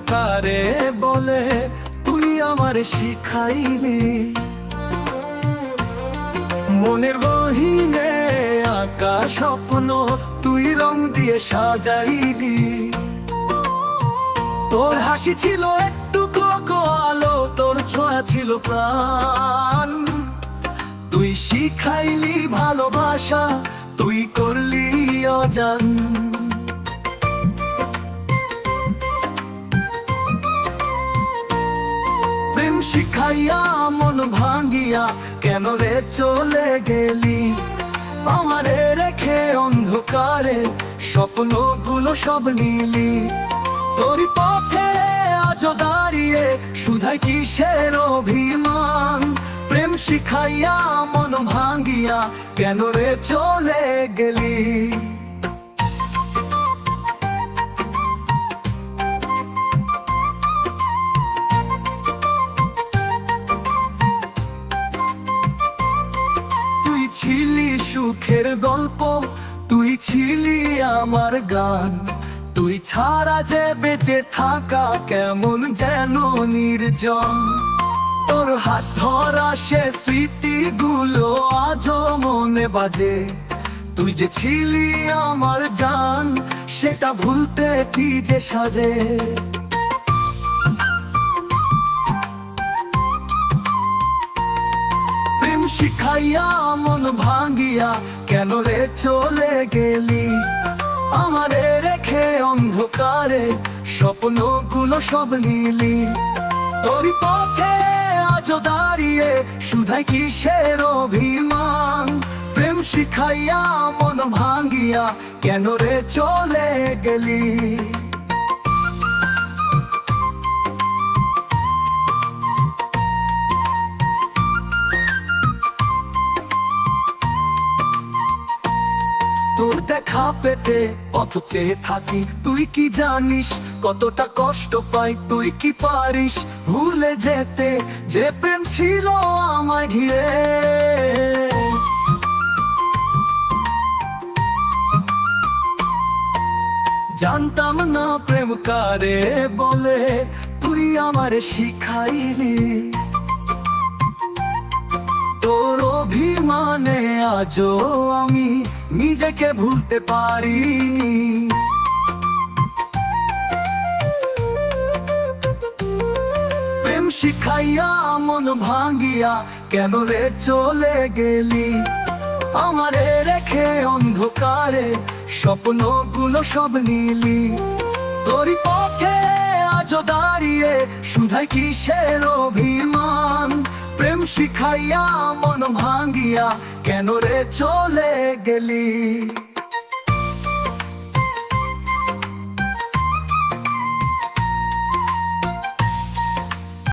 কারে বলে, তুই আমার শিখাইলি। মনের গহিনে আঁকা স্বপ্ন তুই রং দিয়ে সাজাইলি। তোর হাসি ছিল একটু আলো, তোর ছোঁয়া ছিল প্রাণ। তুই শিখাইলি ভালোবাসা, তুই করলি অজান। শিখাইয়া মন ভাঙ্গিয়া কেন রে চলে গেলি? আমারে রেখে অন্ধকারে স্বপ্নগুলো সব নিলি। তোর পথে আজও দাঁড়িয়ে শুধাই কিসের অভিমান? প্রেম শিখাইয়া মন ভাঙ্গিয়া কেন রে চলে গেলি? ছিলি সুখের গল্প, তুই ছিলি আমার গান। তুই ছাড়া যে বেঁচে থাকা কেমন যেন নির্জন। তোর হাত ধরা সে স্মৃতিগুলো আজও মনে বাজে। তুই যে ছিলি আমার জান, সেটা ভুলতে কি যে সাজে? শিখাইয়া মন ভাঙ্গিয়া কেন রে চলে গেলি? আমারে রেখে অন্ধকারে স্বপ্নগুলো সব নিলি। তোর পথে আজ দাঁড়িয়ে শুধাই কিসের অভিমান? প্রেম শিখাইয়া মন ভাঙ্গিয়া কেন রে চলে গেলি? তোর দেখা পেতে পথ চেয়ে থাকি। তুই কি জানিস কতটা কষ্ট পাই? তুই কি পারিস ভুলে যেতে? যে প্রেম ছিল আমায় ঘিরে। জানতাম না প্রেম কারে বলে। তুই আমারে শিখাইলি। তোর অভিমানে আজও আমি নিজেকে ভুলতে পারিনি। প্রেম শিখাইয়া, মন ভাঙ্গিয়া কেন রে চলে গেলি? আমারে রেখে অন্ধকারে স্বপ্নগুলো সব নিলি। তোরই পক্ষে আজও দাঁড়িয়ে শুধাই কিসের অভিমান? শিখাইয়া মন ভাঙ্গিয়া কেন রে চলে গেলি?